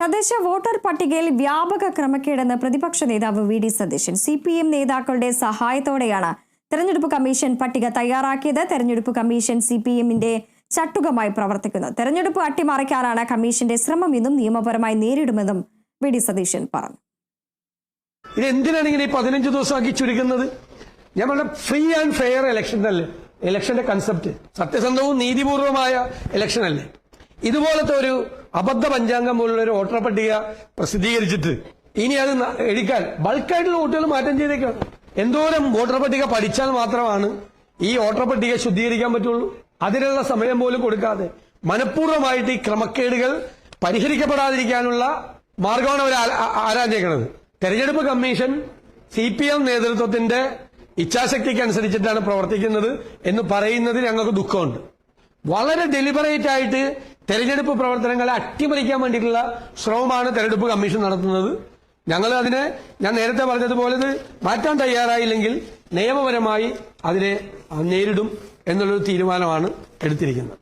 തദ്ദേശ വോട്ടർ പട്ടികയിൽ വ്യാപക ക്രമക്കേടെന്ന് പ്രതിപക്ഷ നേതാവ് V D Satheesan. C P M നേതാക്കളുടെ സഹായത്തോടെയാണ് തെരഞ്ഞെടുപ്പ് കമ്മീഷൻ പട്ടിക തയ്യാറാക്കിയത്. തെരഞ്ഞെടുപ്പ് കമ്മീഷൻ സി പി എമ്മിന്റെ ചട്ടുകമായി പ്രവർത്തിക്കുന്നു. തെരഞ്ഞെടുപ്പ് അട്ടിമറിക്കാനാണ് കമ്മീഷന്റെ ശ്രമം എന്നും നിയമപരമായി നേരിടുമെന്നും വി ഡി സതീശൻ പറഞ്ഞു. ഇത് എന്തിനാണ് ഇങ്ങനെ പതിനഞ്ച് ദിവസമാക്കി ചുരുക്കുന്നത്? ഞങ്ങളുടെ ഫ്രീ ആൻഡ് ഫെയർ ഇലക്ഷൻ അല്ലേ? ഇലക്ഷന്റെ കൺസെപ്റ്റ് സത്യസന്ധവും നീതിപൂർവമായ ഇലക്ഷൻ അല്ലേ? ഇതുപോലത്തെ ഒരു അബദ്ധ പഞ്ചാംഗം പോലുള്ള ഒരു വോട്ടർ പട്ടിക പ്രസിദ്ധീകരിച്ചിട്ട്. ഇനി അത് എടുക്കാൻ ബൾക്കായിട്ടുള്ള വോട്ടുകൾ മാറ്റം ചെയ്തേക്കാണ്. എന്തോരം വോട്ടർ പട്ടിക പഠിച്ചാൽ മാത്രമാണ് ഈ വോട്ടർ പട്ടിക ശുദ്ധീകരിക്കാൻ പറ്റുള്ളൂ. അതിനുള്ള സമയം പോലും കൊടുക്കാതെ മനഃപൂർവമായിട്ട് ഈ ക്രമക്കേടുകൾ പരിഹരിക്കപ്പെടാതിരിക്കാനുള്ള മാർഗമാണ് അവർ ആരാഞ്ഞേക്കുന്നത് തെരഞ്ഞെടുപ്പ് കമ്മീഷൻ സി പി എം നേതൃത്വത്തിന്റെ ഇച്ഛാശക്തിക്ക് അനുസരിച്ചിട്ടാണ് പ്രവർത്തിക്കുന്നത് എന്ന് പറയുന്നതിൽ ഞങ്ങൾക്ക് ദുഃഖമുണ്ട്. വളരെ ഡെലിബറേറ്റ് ആയിട്ട് തെരഞ്ഞെടുപ്പ് പ്രവർത്തനങ്ങളെ അട്ടിമറിക്കാൻ വേണ്ടിയിട്ടുള്ള ശ്രമമാണ് തെരഞ്ഞെടുപ്പ് കമ്മീഷൻ നടത്തുന്നത്. ഞങ്ങൾ അതിനെ ഞാൻ നേരത്തെ പറഞ്ഞതുപോലെ മാറ്റാൻ തയ്യാറായില്ലെങ്കിൽ നിയമപരമായി അതിനെ നേരിടും എന്നുള്ളൊരു തീരുമാനമാണ് എടുത്തിരിക്കുന്നത്.